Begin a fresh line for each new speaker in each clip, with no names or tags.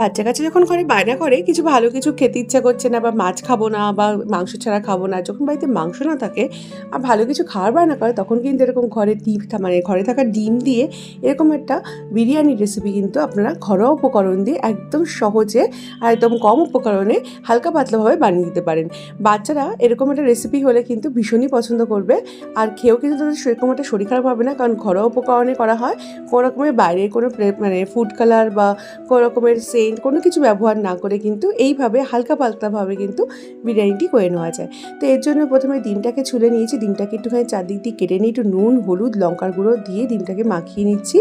বাচ্চা কাচ্চা যখন ঘরে বায়না করে, কিছু ভালো কিছু খেতে ইচ্ছা করছে না বা মাছ খাব না বা মাংস ছাড়া খাব না, যখন বাড়িতে মাংস না থাকে আর ভালো কিছু খাওয়ার বায়না করে, তখন কিন্তু এরকম ঘরে ডিম মানে ঘরে থাকা ডিম দিয়ে এরকম একটা বিরিয়ানির রেসিপি কিন্তু আপনারা ঘরোয়া উপকরণ দিয়ে একদম সহজে আর একদম কম উপকরণে হালকা পাতলাভাবে বানিয়ে দিতে পারেন। বাচ্চারা এরকম একটা রেসিপি হলে কিন্তু ভীষণই পছন্দ করবে। আর খেয়েও কিন্তু তাদের সেরকম একটা শরীর খারাপ হবে না, কারণ ঘরোয়া উপকরণে করা হয়, কোনো রকমের বাইরে কোনো মানে ফুড কালার বা কোনো রকমের সেন্ট কোনো কিছু ব্যবহার না করে কিন্তু এইভাবে হালকা পাতলাভাবে কিন্তু বিরিয়ানিটি করে নেওয়া যায়। তো এর জন্য প্রথমে ডিমটাকে ছুলে নিয়েছি। ডিমটাকে একটুখানি চারদিক দিয়ে কেটে নিয়ে একটু নুন, হলুদ, লঙ্কার গুঁড়ো দিয়ে ডিমটাকে মাখিয়ে নিচ্ছি।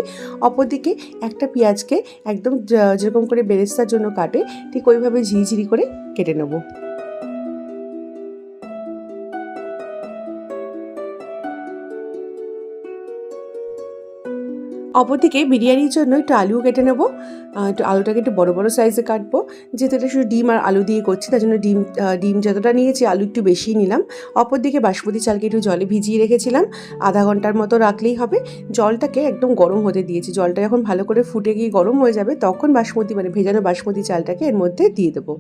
অপরদিকে একটা পেঁয়াজকে একদম যেরকম করে বেরেস্তার জন্য কাটে, ঠিক ওইভাবে ঝিরিঝিরি করে কেটে নেব। অপরদিকে বিরিয়ানির জন্য একটু আলুও কেটে নেব। একটু আলুটাকে একটু বড় বড় সাইজে কাটবো। যেহেতু এটা শুধু ডিম আর আলু দিয়ে করছি, তার জন্য ডিম ডিম যতটা নিয়েছি আলু একটু বেশি নিলাম। অপরদিকে বাসমতি চালকে একটু জলে ভিজিয়ে রেখেছিলাম। আধা ঘণ্টার মতো রাখলেই হবে। জলটাকে একদম গরম হতে দিয়েছি। জলটা যখন ভালো করে ফুটে গিয়ে গরম হয়ে যাবে, তখন বাসমতি মানে ভেজানো বাসমতি চালটাকে এর মধ্যে দিয়ে দেবো।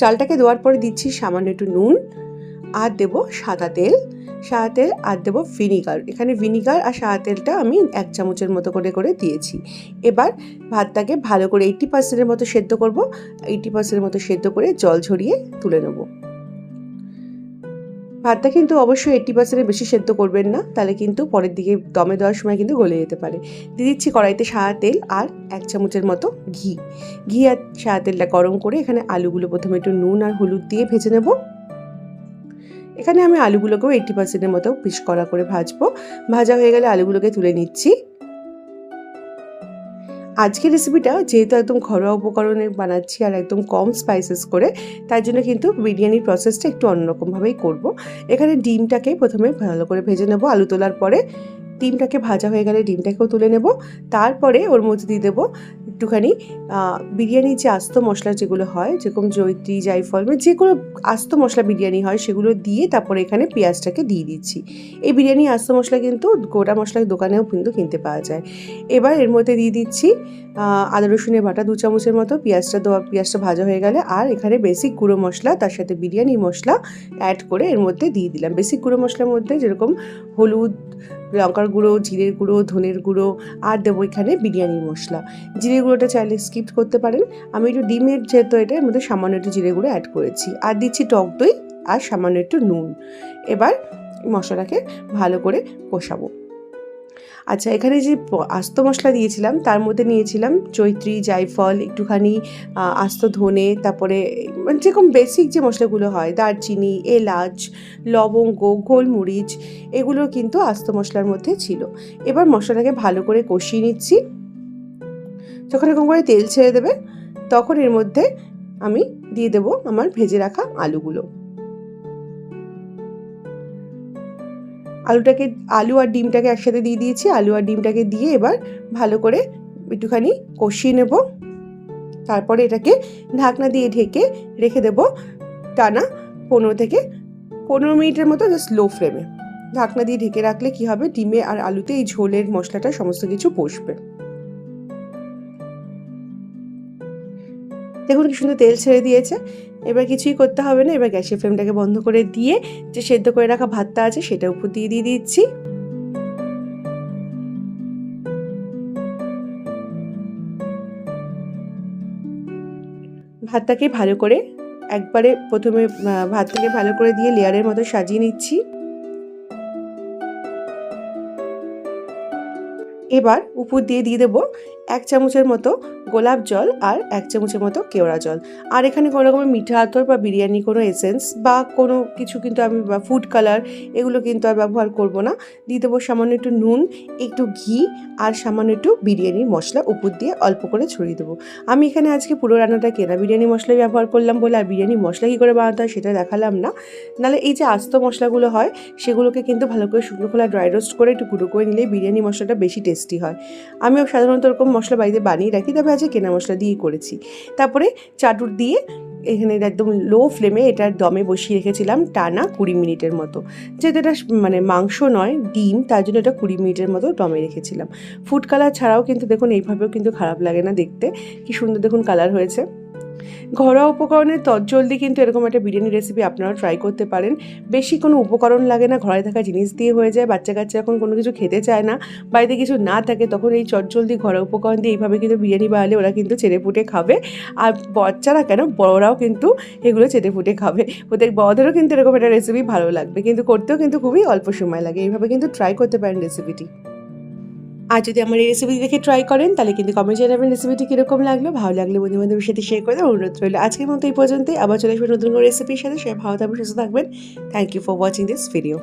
চালটাকে দেওয়ার পরে দিচ্ছি সামান্য একটু নুন। আর দেবো সাদা তেল। সাদা তেল আর দেবো ভিনিগার। এখানে ভিনিগার আর সাদা তেলটা আমি এক চামচের মতো করে করে দিয়েছি। এবার ভাতটাকে ভালো করে এইটটি পার্সেন্টের মতো সেদ্ধ করব। এইটটি পার্সেন্টের মতো সেদ্ধ করে জল ঝরিয়ে তুলে নেব। ভাতটা কিন্তু অবশ্যই এইটটি পার্সেন্টের বেশি সেদ্ধ করবেন না। তাহলে কিন্তু পরের দিকে দমে দেওয়ার সময় কিন্তু গলে যেতে পারে। দিয়ে দিচ্ছি কড়াইতে সাদা তেল আর এক চামচের মতো ঘি। ঘি আর সাদা তেলটা গরম করে এখানে আলুগুলো প্রথমে একটু নুন আর হলুদ দিয়ে ভেজে নেব। এখানে আমি আলুগুলোকেও এইটটি পার্সেন্টের মতো পিস করা করে ভাজবো। ভাজা হয়ে গেলে আলুগুলোকে তুলে নিচ্ছি। আজকের রেসিপিটা যেহেতু একদম ঘরোয়া উপকরণে বানাচ্ছি আর একদম কম স্পাইসেস করে তার জন্য কিন্তু বিরিয়ানির প্রসেসটা একটু অন্যরকমভাবেই করব। এখানে ডিমটাকে প্রথমে ভালো করে ভেজে নেব আলু তোলার পরে। ডিমটাকে ভাজা হয়ে গেলে ডিমটাকেও তুলে নেব। তারপরে ওর মধ্যে দিয়ে দেবো একটুখানি বিরিয়ানির যে আস্ত মশলা যেগুলো হয়, যেরকম জৈত্রী জায়ফল মানে যে কোনো আস্ত মশলা বিরিয়ানি হয়, সেগুলো দিয়ে তারপরে এখানে পেঁয়াজটাকে দিয়ে দিচ্ছি। এই বিরিয়ানি আস্ত মশলা কিন্তু গোটা মশলা দোকানেও কিন্তু কিনতে পাওয়া যায়। এবার এর মধ্যে দিয়ে দিচ্ছি আদা, রসুনের বাটা দু চামচের মতো, পেঁয়াজটা দেওয়া, পেঁয়াজটা ভাজা হয়ে গেলে আর এখানে বেসিক গুঁড়ো মশলা, তার সাথে বিরিয়ানি মশলা অ্যাড করে এর মধ্যে দিয়ে দিলাম। বেসিক গুঁড়ো মশলার মধ্যে যেরকম হলুদ লঙ্কার গুঁড়ো, জিরের গুঁড়ো, ধনের গুঁড়ো আর দেবো এখানে বিরিয়ানির মশলা। জিরে গুঁড়োটা চাইলে স্কিপ করতে পারেন। আমি একটু ডিমের যেহেতু এটা, এর মধ্যে সামান্য একটু জিরে গুঁড়ো অ্যাড করেছি। আর দিচ্ছি টক দই আর সামান্য একটু নুন। এবার মশলাকে ভালো করে কষাবো। আচ্ছা এখানে যে আস্ত মশলা দিয়েছিলাম, তার মধ্যে নিয়েছিলাম চৈত্রী, জায়ফল, একটুখানি আস্ত ধনে, তারপরে মানে যেরকম বেসিক যে মশলাগুলো হয়, দারচিনি, এলাচ, লবঙ্গ, গোলমরিচ, এগুলো কিন্তু আস্ত মশলার মধ্যে ছিল। এবার মশলাটাকে ভালো করে কষিয়ে নিচ্ছি। যখন এরকম করে তেল ছেড়ে দেবে, তখন এর মধ্যে আমি দিয়ে দেবো আমার ভেজে রাখা আলুগুলো। আলুটাকে, আলু আর ডিমটাকে একসাথে দিয়ে দিয়েছি। আলু আর ডিমটাকে দিয়ে এবার ভালো করে একটুখানি কষিয়ে নেব। তারপরে এটাকে ঢাকনা দিয়ে ঢেকে রেখে দেব টানা পনেরো থেকে পনেরো মিনিটের মতো জাস্ট লো ফ্লেমে। ঢাকনা দিয়ে ঢেকে রাখলে কি হবে? ডিমে আর আলুতে এই ঝোলের মশলাটা সমস্ত কিছু বসবে। দেখুন কি সুন্দর তেল ছেড়ে দিয়েছে। এবার কিছুই করতে হবে না, এবার গ্যাসের ফ্লেমটাকে বন্ধ করে দিয়ে যে সেদ্ধ করে রাখা ভাতটা আছে সেটা উপর দিয়ে দিয়ে দিচ্ছি। ভাতটাকে ভালো করে একবারে প্রথমে ভাতটাকে ভালো করে দিয়ে লেয়ারের মতো সাজিয়ে নিচ্ছি। এবার উপর দিয়ে দিয়ে দেবো এক চামচের মতো গোলাপ জল আর এক চামচের মতো কেওড়া জল। আর এখানে কোনো রকমের মিঠা আতর বা বিরিয়ানি কোনো এসেন্স বা কোনো কিছু কিন্তু আমি বা ফুড কালার এগুলো কিন্তু আর ব্যবহার করব না। দিয়ে দেবো সামান্য একটু নুন, একটু ঘি আর সামান্য একটু বিরিয়ানির মশলা উপর দিয়ে অল্প করে ছড়িয়ে দেবো। আমি এখানে আজকে পুরো রান্নাটা কেনা বিরিয়ানি মশলাই ব্যবহার করলাম বলে আর বিরিয়ানি মশলা কী করে বানাতে হয় সেটা দেখালাম না। নাহলে এই যে আস্ত মশলাগুলো হয় সেগুলোকে কিন্তু ভালো করে শুকনো খোলা ড্রাই রোস্ট করে একটু গুঁড়ো করে নিলে বিরিয়ানি মশলাটা বেশি টেস্টি হয়। আমিও সাধারণত এরকম মশলা বাড়িতে বানিয়ে রাখি, তবে আজকে কেনা মশলা দিয়ে করেছি। তারপরে চাটুর দিয়ে এখানে একদম লো ফ্লেমে এটা দমে বসিয়ে রেখেছিলাম টানা কুড়ি মিনিটের মতো। যেহেতু এটা মানে মাংস নয়, ডিম, তার জন্য এটা কুড়ি মিনিটের মতো দমে রেখেছিলাম। ফুড কালার ছাড়াও কিন্তু দেখুন, এইভাবেও কিন্তু খারাপ লাগে না দেখতে। কি সুন্দর দেখুন কালার হয়েছে। ঘরোয়া উপকরণের তৎজলদি কিন্তু এরকম একটা বিরিয়ানি রেসিপি আপনারা ট্রাই করতে পারেন। বেশি কোনো উপকরণ লাগে না, ঘরে থাকা জিনিস দিয়ে হয়ে যায়, বাচ্চা কাচ্চা এখন কোনো কিছু খেতে চায় না, বাড়িতে কিছু না থাকে তখন এই চটজলদি ঘরোয়া উপকরণ দিয়ে এইভাবে কিন্তু বিরিয়ানি বানালে ওরা কিন্তু চেটে ফুটে খাবে। আর বাচ্চারা কেন? বড়রাও কিন্তু এগুলো চেটে ফুটে খাবে। ওদের বড়দেরও কিন্তু এরকম একটা রেসিপি ভালো লাগবে। কিন্তু করতেও কিন্তু খুবই অল্প সময় লাগে। এইভাবে কিন্তু ট্রাই করতে পারেন রেসিপিটি আর যদি আমার এই রেসিপি দেখে ট্রাই করেন, তাহলে কিন্তু কমেন্ট জানাবেন রেসিপিটি কীরকম লাগল। ভালো লাগলে বন্ধু বান্ধবের সাথে শেয়ার করে অনুরোধ রইল আজকের মতো এই পর্যন্তই। আবার চলে আসবেন নতুন কোনো রেসিপির সাথে। সবাই ভালো থাকবেন, সুস্থ থাকবেন। Thank you for watching this video